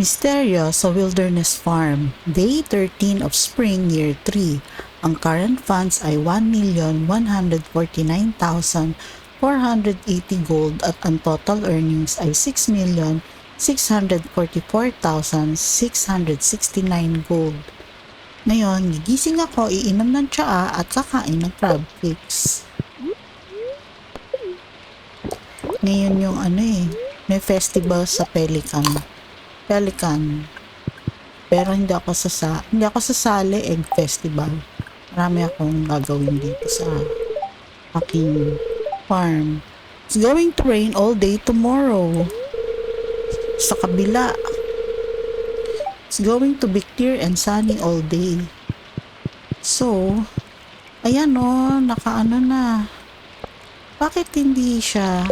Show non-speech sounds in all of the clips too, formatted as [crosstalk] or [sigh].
Misteryo sa Wilderness Farm, Day 13 of Spring, Year 3. Ang current funds ay 1,149,480 gold at ang total earnings ay 6,644,669 gold. Ngayon, gigising ako, iinom ng tsaa at kakain ng crab cakes. Ngayon yung ano eh, may festival sa Pelican. Pelican. Pero hindi ako sasa hindi ako sasali egg festival. Marami akong gagawin dito sa aking farm. It's going to rain all day tomorrow. Sa kabila. It's going to be clear and sunny all day. So, ayan o, nakaano na. Bakit hindi siya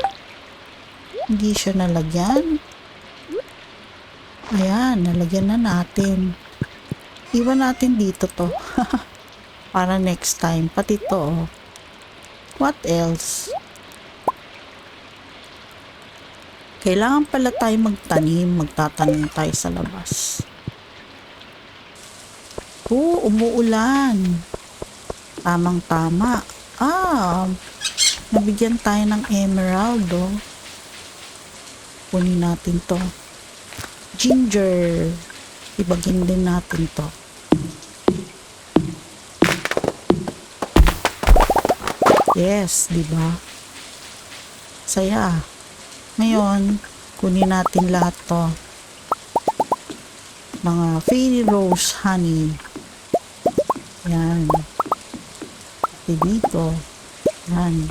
hindi siya nalagyan? Ayan, nalagyan na natin. Iwan natin dito to. [laughs] Para next time. Pati to. oh. What else? Kailangan pala tayo magtanim. Magtatanim tayo sa labas. Oo, umuulan. Tamang tama. Ah, nabigyan tayo ng emerald, oh. Kunin natin to ginger. Ibagin din natin to. Yes, di ba? Saya. Ngayon, kunin natin lahat to. Mga fairy rose honey. Yan. Pati dito. Yan.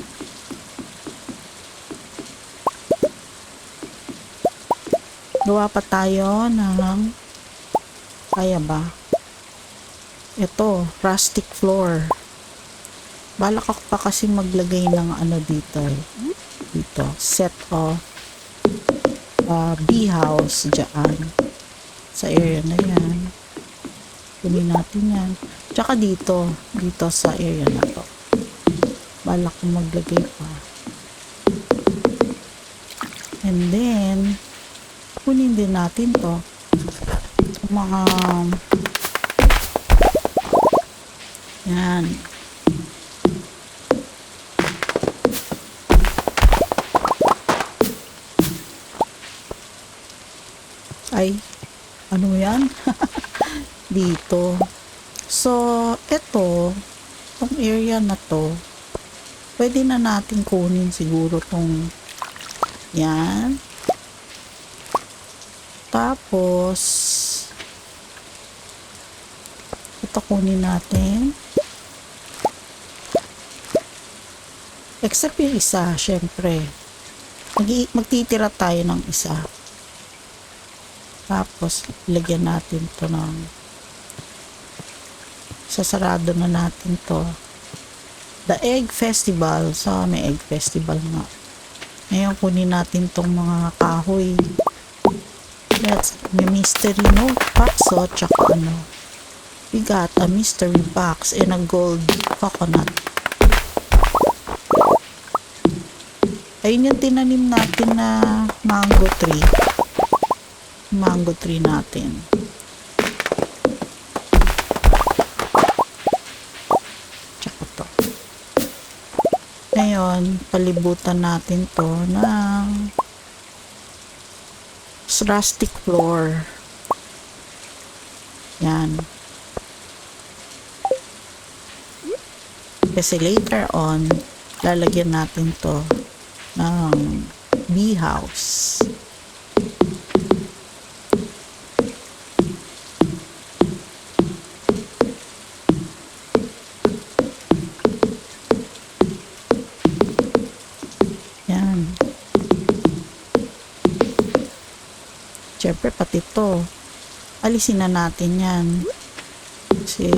Gawa pa tayo ng kaya ba? Ito rustic floor. Balak ako pa kasi maglagay ng ano dito eh. dito set of uh, bee house dyan. Sa area na yan. Kunin natin yan. Tsaka dito dito sa area na to. Balak maglagay pa. And then kunin din natin to. Mga yan. Ay ano yan? [laughs] Dito. So ito tong area na to pwede na natin kunin siguro tong yan tapos, ito kunin natin. Except yung isa, syempre. Mag magtitira tayo ng isa. Tapos, lagyan natin to ng sasarado na natin to. The Egg Festival. So, may Egg Festival nga. Ngayon, kunin natin tong mga kahoy. Let's, may mystery note box o, tsaka ano. We got a mystery box and a gold coconut. Ayun yung tinanim natin na mango tree. Mango tree natin. Tsaka to. Ngayon, palibutan natin to ng rustic floor. Yan. Kasi later on, lalagyan natin to ng bee house. Siyempre, pati to. Alisin na natin yan. Kasi,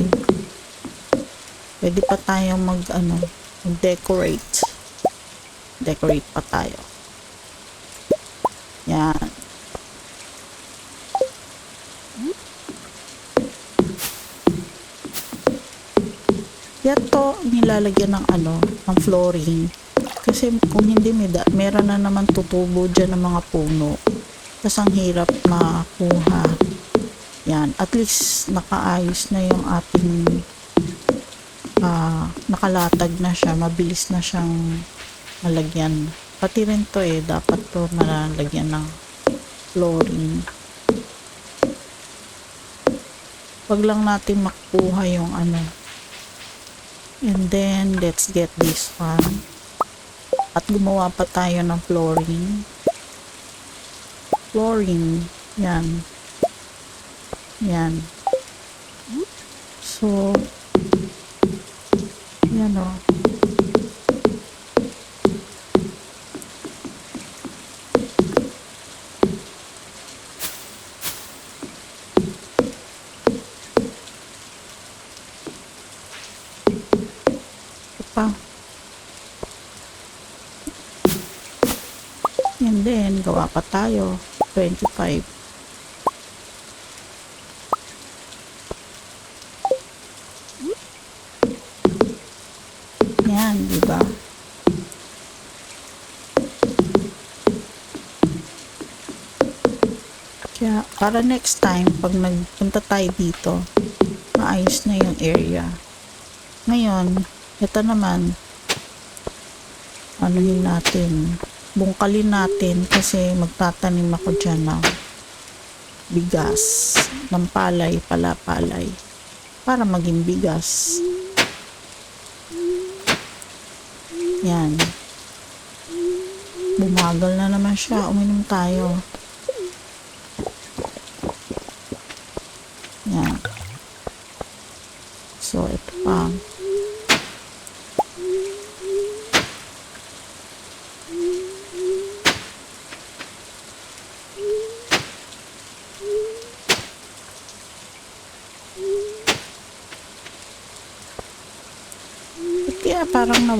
pwede pa tayong mag, ano, mag-decorate. Decorate pa tayo. Yan. Yan to, nilalagyan ng ano, ng flooring. Kasi kung hindi, may meron na naman tutubo dyan ng mga puno. Tapos ang hirap makuha. Yan. At least nakaayos na yung ating ah, nakalatag na siya. Mabilis na siyang malagyan. Pati rin to eh. Dapat to malagyan ng flooring. Wag lang natin makuha yung ano. And then, let's get this one. At gumawa pa tayo ng flooring. Flooring. Yan. Yan. So, yan o. Ito pa. And then, gawa pa tayo. 25. Yan, di ba? Kaya, para next time, pag nagpunta tayo dito, maayos na yung area. Ngayon, ito naman, anuhin natin, bungkalin natin kasi magtatanim ako dyan ng bigas, ng palay, palapalay, para maging bigas. Yan. Bumagal na naman siya. Uminom tayo. Yan. So, ito pa. Ba't Kaya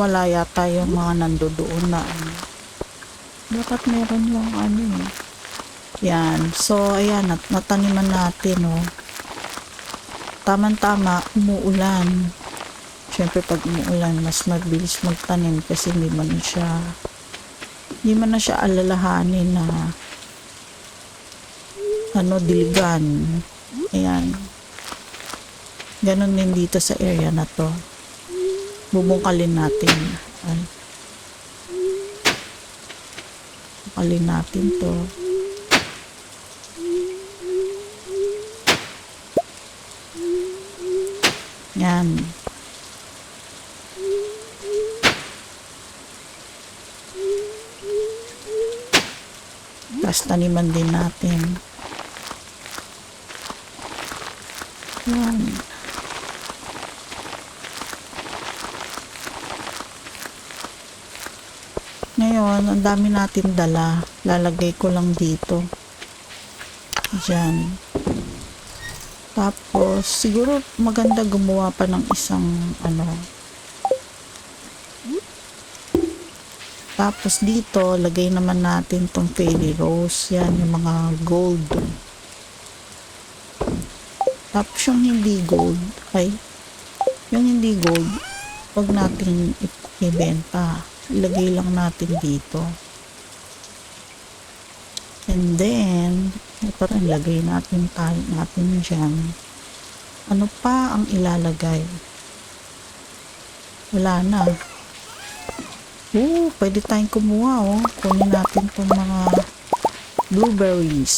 nawala yata yung mga nandoon na ano. Dapat meron yung ano eh. Yan. So, ayan. Nat nataniman natin, oh. Tama-tama, umuulan. Siyempre, pag umuulan, mas mabilis magtanim kasi hindi man siya hindi man na siya alalahanin na ano, diligan. Ayan. Ganon din dito sa area na to bubungkalin natin. Ay. Bungkalin natin to. Yan. Tapos taniman din natin. Yan. Ngayon, ang dami natin dala. Lalagay ko lang dito. Diyan. Tapos, siguro maganda gumawa pa ng isang ano. Tapos dito, lagay naman natin tong fairy rose. Yan, yung mga gold. Tapos yung hindi gold, ay, yung hindi gold, wag natin ibenta ilagay lang natin dito. And then, ito rin, lagay natin tayo natin dyan. Ano pa ang ilalagay? Wala na. Oo, pwede tayong kumuha, oh. Kunin natin itong mga blueberries.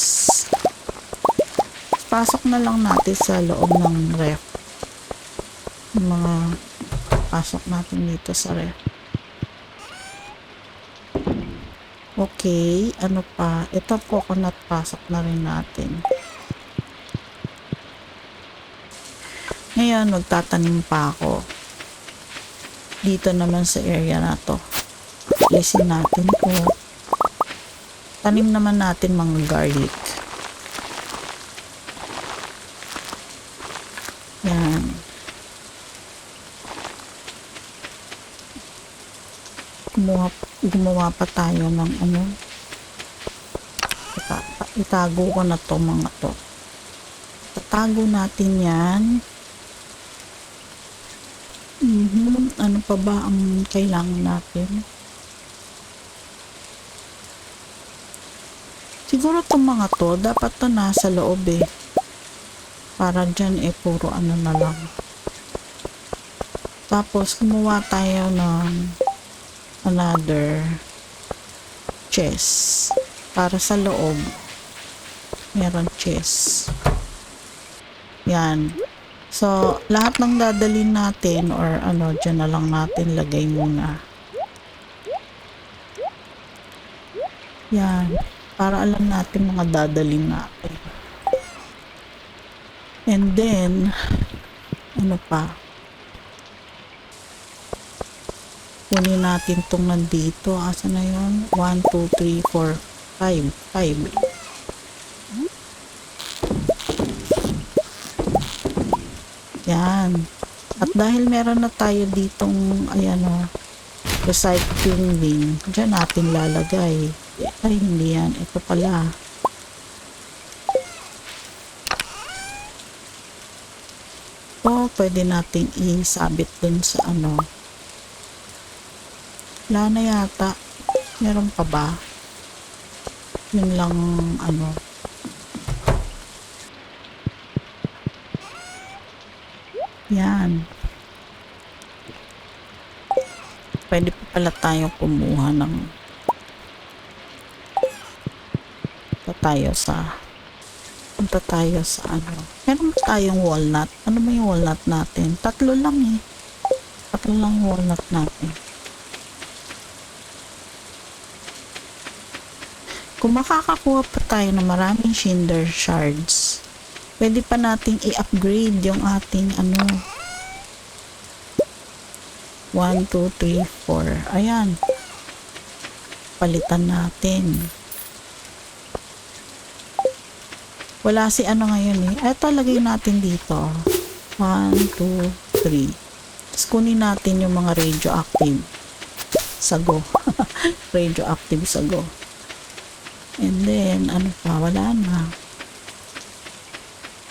Pasok na lang natin sa loob ng ref. Mga pasok natin dito sa ref. Okay, ano pa? Ito coconut pasok na rin natin. Ngayon, magtatanim pa ako. Dito naman sa area na to. Alisin natin ko. Tanim naman natin mga garlic. Yan. Kumuha, gumawa pa tayo ng ano. Ita, itago ko na to mga to. Tatago natin yan. Mhm. Ano pa ba ang kailangan natin? Siguro itong mga to, dapat to nasa loob eh. Para dyan eh, puro ano na lang. Tapos, kumuha tayo ng another chest. Para sa loob. Meron chest. Yan. So, lahat ng dadalhin natin or ano, dyan na lang natin lagay muna. Yan. Para alam natin mga dadalhin natin. And then, ano pa? Kunin natin tong nandito. Asa na yun? 1, 2, 3, 4, 5. 5. Yan. At dahil meron na tayo ditong, ayan o, recycling bin, dyan natin lalagay. Ay, hindi yan. Ito pala. O, pwede nating isabit dun sa ano. Wala na yata. Meron pa ba? Yun lang, ano. Yan. Pwede pa pala tayong kumuha ng punta tayo sa punta tayo sa ano. Meron ba tayong walnut? Ano ba yung walnut natin? Tatlo lang eh. Tatlo lang walnut natin. Kung makakakuha pa tayo ng maraming Shinder shards, pwede pa nating i-upgrade yung ating ano 1, 2, 3, 4 ayan. Palitan natin. Wala si ano ngayon eh. Eto lagay natin dito. 1, 2, 3 tapos kunin natin yung mga radioactive sago [laughs] radioactive sago and then ano pa wala na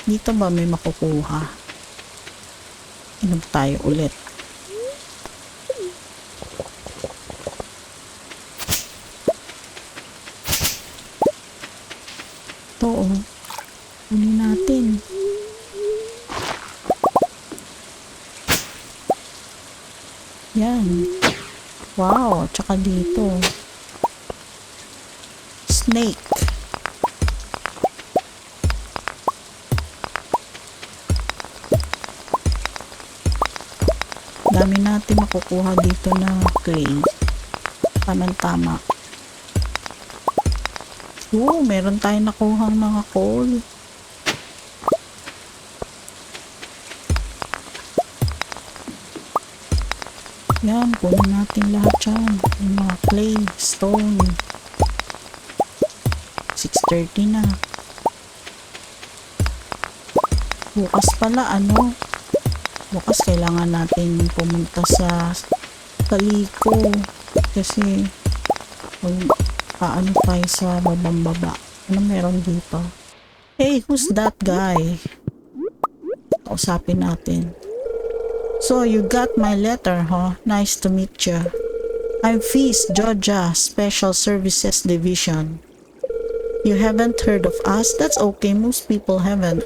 dito ba may makukuha? Inom tayo ulit. Ito oh. Kunin natin. Yan. Wow, tsaka dito. Clay tamang tama oo meron tayong nakuha mga coal. Yan kunin natin lahat yan. Yung mga clay, stone. 6.30 na. Bukas pala ano? Bukas kailangan natin pumunta sa Kaliko. Kasi mag paano tayo sa babang baba ano meron dito? Hey who's that guy? Kausapin natin. So you got my letter huh? Nice to meet you I'm Feast Georgia Special Services Division. You haven't heard of us? That's okay. Most people haven't.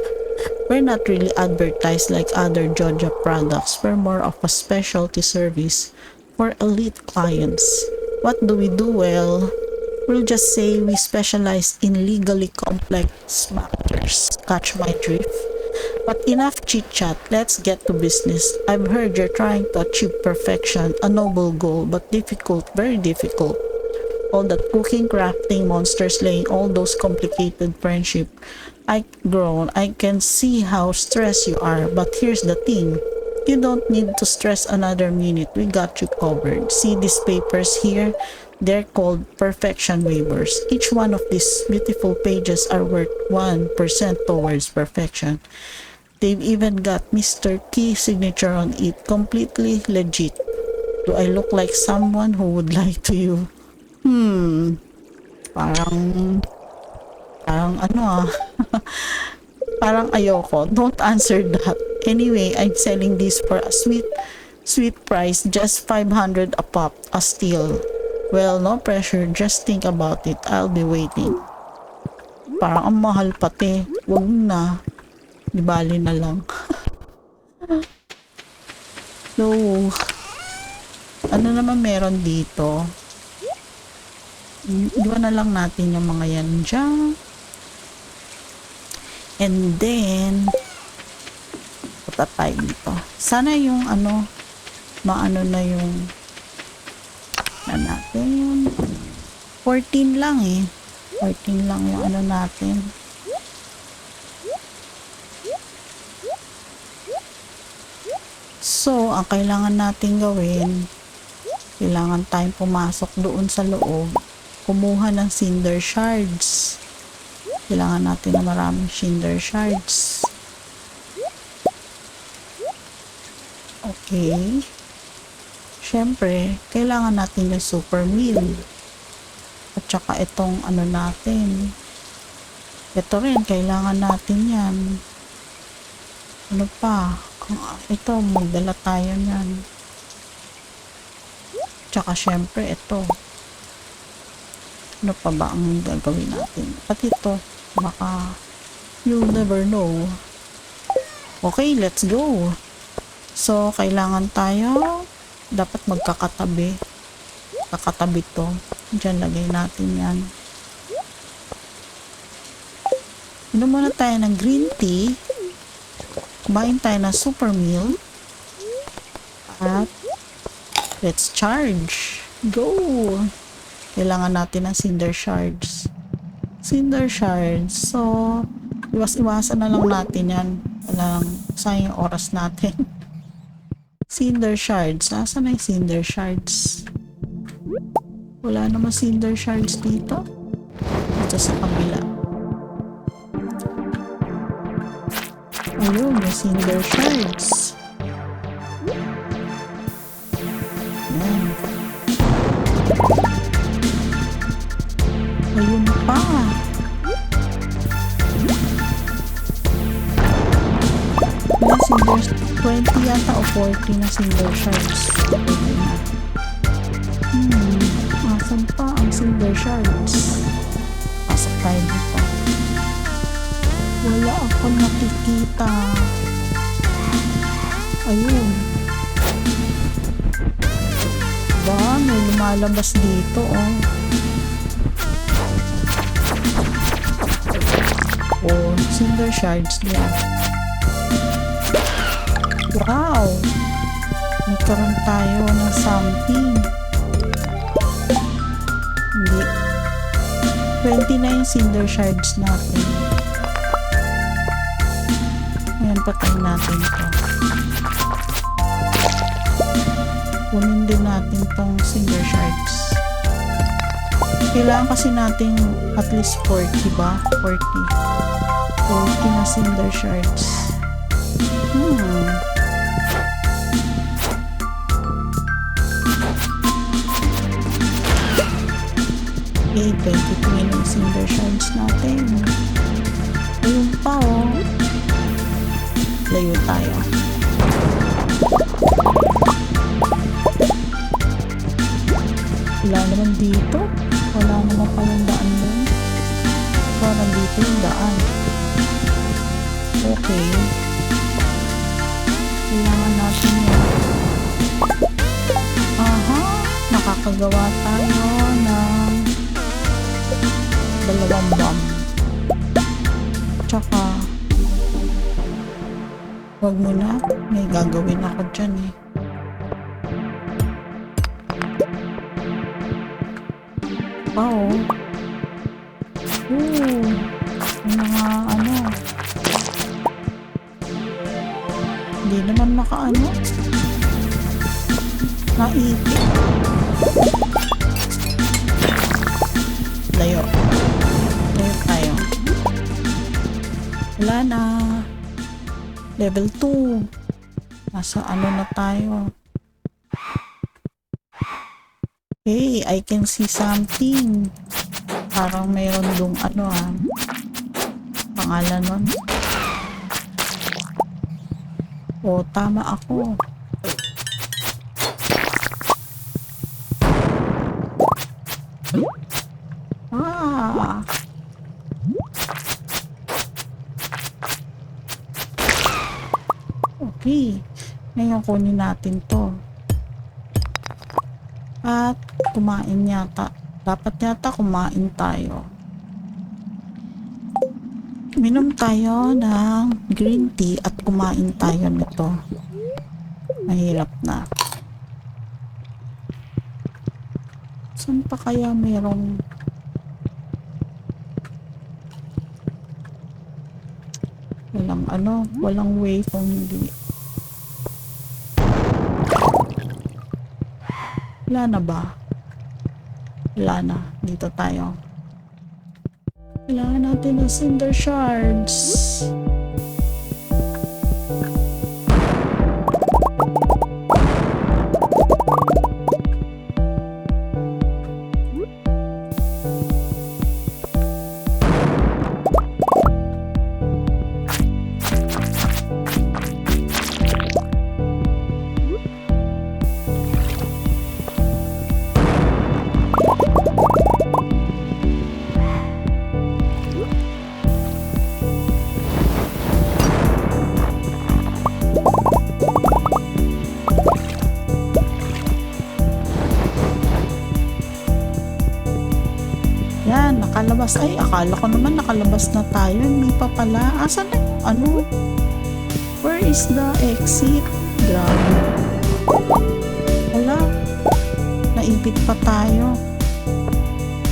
We're not really advertised like other Georgia products. We're more of a specialty service for elite clients. What do we do? Well, we'll just say we specialize in legally complex matters. Catch my drift? But enough chit chat, let's get to business. I've heard you're trying to achieve perfection, a noble goal, but difficult, very difficult. All that cooking, crafting, monster slaying, all those complicated friendship. I grown, I can see how stressed you are, but here's the thing. You don't need to stress another minute. We got you covered. See these papers here? They're called perfection waivers. Each one of these beautiful pages are worth 1% towards perfection. They've even got Mr. Key signature on it. Completely legit. Do I look like someone who would lie to you? Hmm. Parang parang ano ah. [laughs] parang ayoko. Don't answer that. Anyway, I'm selling this for a sweet, sweet price. Just 500 a pop. A steal. Well, no pressure. Just think about it. I'll be waiting. Parang ang mahal pati. Wag na. Di na lang. [laughs] so, ano naman meron dito? Iwan na lang natin yung mga yan dyan. And then, punta tayo dito. Sana yung ano, maano na yung na natin. 14 lang eh. 14 lang yung ano natin. So, ang kailangan natin gawin, kailangan tayong pumasok doon sa loob, kumuha ng cinder shards. Kailangan natin na maraming cinder shards. Okay. Siyempre, kailangan natin yung super meal. At saka itong ano natin. Ito rin, kailangan natin yan. Ano pa? Ito, magdala tayo yan. Tsaka syempre, ito. Ano pa ba ang gagawin natin? Pati ito, baka you'll never know. Okay, let's go. So, kailangan tayo dapat magkakatabi. Kakatabi to. Diyan lagay natin yan. Inom muna tayo ng green tea. Kumain tayo ng super meal. At let's charge. Go! Kailangan natin ng cinder shards. Cinder shards. So, iwas-iwasan na lang natin yan. Walang sayang yung oras natin. [laughs] cinder shards. Asan na cinder shards? Wala naman cinder shards dito. Dito sa kabila. Ayun, may cinder shards. Yata o 40 na cinder shards. Hmm, asan pa ang silver shards? Pasok tayo dito. Wala akong nakikita. Ayun. Ba, may lumalabas dito, oh. Oh, silver shards niya. Wow! Nagkaroon tayo ng something. Hindi. 20 na yung cinder shards natin. Ayan, patayin natin to. Kunin din natin tong cinder shards. Kailangan kasi natin at least 40 ba? 40. 40 na cinder shards. 23 ng cinder shards natin. Ayun pa oh. Layo tayo. Wala naman dito. Wala naman pa yung daan doon. So, nandito yung daan. Okay. Kailangan natin yan. Aha! Nakakagawa tayo wag mo na. May gagawin ako dyan eh. Wow. Level 2. Nasa ano na tayo. Hey, I can see something. Parang mayroon dong ano ah. Pangalan nun. O, tama ako. Ngayon kunin natin to. At kumain yata. Dapat yata kumain tayo. Minom tayo ng green tea at kumain tayo nito. Mahirap na. Saan pa kaya merong walang ano, walang way kung hindi. Wala na ba? Wala na. Dito tayo. Kailangan natin ng cinder shards. Yan, nakalabas. Ay, akala ko naman nakalabas na tayo. Hindi pa pala. Asan na? Ano? Where is the exit? Grabe. Wala. Naipit pa tayo.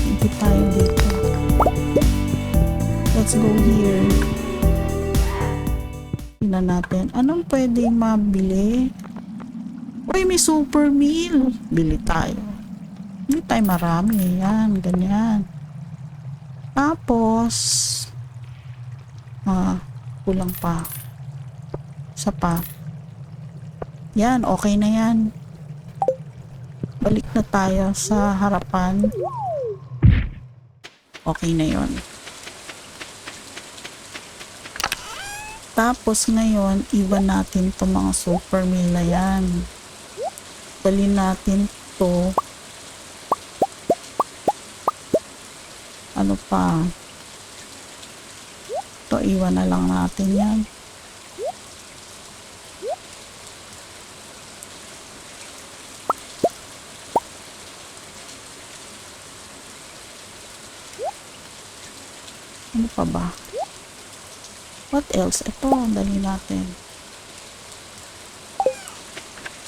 Naipit tayo dito. Let's go here. Tingnan natin. Anong pwedeng mabili? Uy, may super meal. Bili tayo. Hindi tayo marami. Yan, ganyan. Tapos, ah, kulang pa. Isa pa. Yan, okay na yan. Balik na tayo sa harapan. Okay na yon. Tapos ngayon, iwan natin to mga super meal na yan. Dali natin to ano pa. To iwan na lang natin yan. Ano pa ba? What else? Ito dali natin.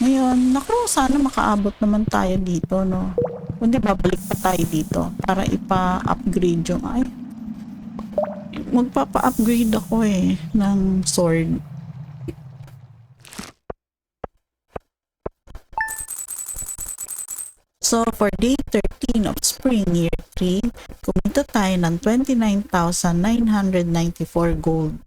Ngayon naku sana makaabot naman tayo dito no kundi babalik pa tayo dito para ipa-upgrade yung ay magpapa-upgrade ako eh ng sword So, for day 13 of spring year 3, kumita tayo ng 29,994 gold.